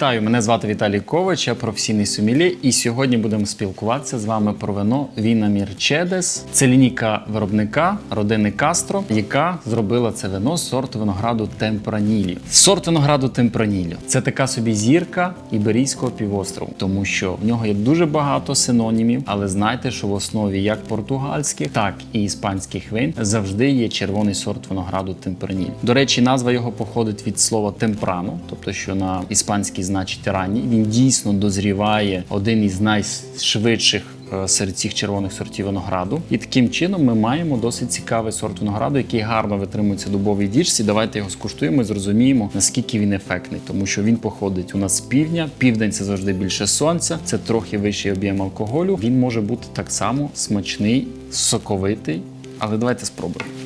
Вітаю, мене звати Віталій Ковач, я професійний сомельє, і сьогодні будемо спілкуватися з вами про вино Віна Мірчедес. Це лінійка виробника родини Кастро, яка зробила це вино з сорту винограду Темпранілі. Сорт винограду Темпранілі це така собі зірка Іберійського півострову, тому що в нього є дуже багато синонімів, але знайте, що в основі як португальських, так і іспанських вин завжди є червоний сорт винограду Темпранілі. До речі, назва його походить від слова темпрано, тобто що на іспанській значить ранній. Він дійсно дозріває один із найшвидших е, серед цих червоних сортів винограду. І таким чином ми маємо досить цікавий сорт винограду, який гарно витримується дубовій діжці. Давайте його скуштуємо і зрозуміємо, наскільки він ефектний, тому що він походить у нас з півдня. Південь це завжди більше сонця, це трохи вищий об'єм алкоголю. Він може бути так само смачний, соковитий. Але давайте спробуємо.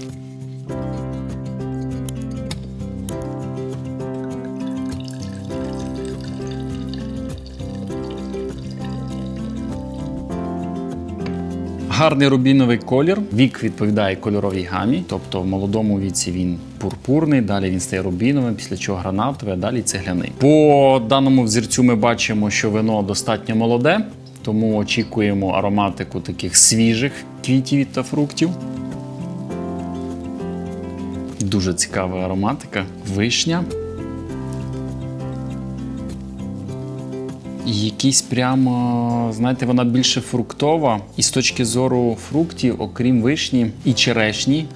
Гарний рубіновий колір. Вік відповідає кольоровій гамі, тобто в молодому віці він пурпурний, далі він стає рубіновим, після чого гранатовий, а далі цегляний. По даному взірцю ми бачимо, що вино достатньо молоде, тому очікуємо ароматику таких свіжих квітів та фруктів. Дуже цікава ароматика. Вишня. Якийсь прямо, знаєте, вона більше фруктова. І з точки зору фруктів, окрім вишні і черешні,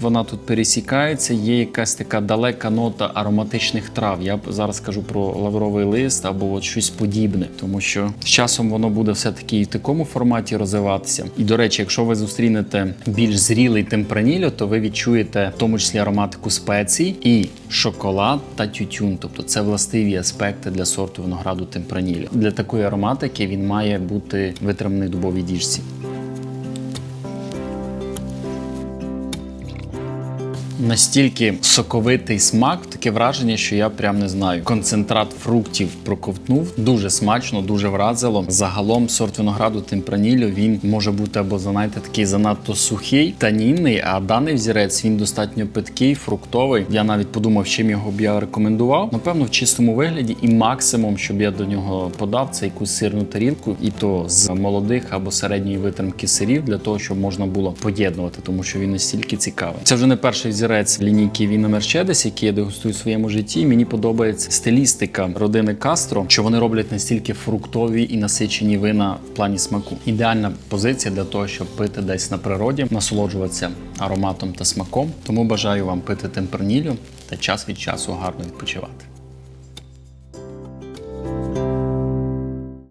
вона тут пересікається. Є якась така далека нота ароматичних трав. Я зараз кажу про лавровий лист або от щось подібне, тому що з часом воно буде все-таки і в такому форматі розвиватися. І до речі, якщо ви зустрінете більш зрілий темпранілю, то ви відчуєте в тому числі ароматику спецій і шоколад та тютюн. Тобто це властиві аспекти для сорту винограду темпранілю. Для такої ароматики він має бути витриманий в дубовій діжці. Настільки соковитий смак, таке враження, що я прям не знаю. Концентрат фруктів проковтнув дуже смачно, дуже вразило. Загалом сорт винограду темпранілю він може бути або знаєте, такий занадто сухий, танінний. А даний взірець він достатньо питкий, фруктовий. Я навіть подумав, чим його б я рекомендував. Напевно, в чистому вигляді, і максимум, щоб я до нього подав, це якусь сирну тарілку, і то з молодих або середньої витримки сирів, для того, щоб можна було поєднувати, тому що він настільки цікавий. Це вже не перший взірець лінійки Віна Мерчедес, який я дегустую в своєму житті. Мені подобається стилістика родини Кастро, що вони роблять настільки фруктові і насичені вина в плані смаку. Ідеальна позиція для того, щоб пити десь на природі, насолоджуватися ароматом та смаком. Тому бажаю вам пити темпернілю та час від часу гарно відпочивати.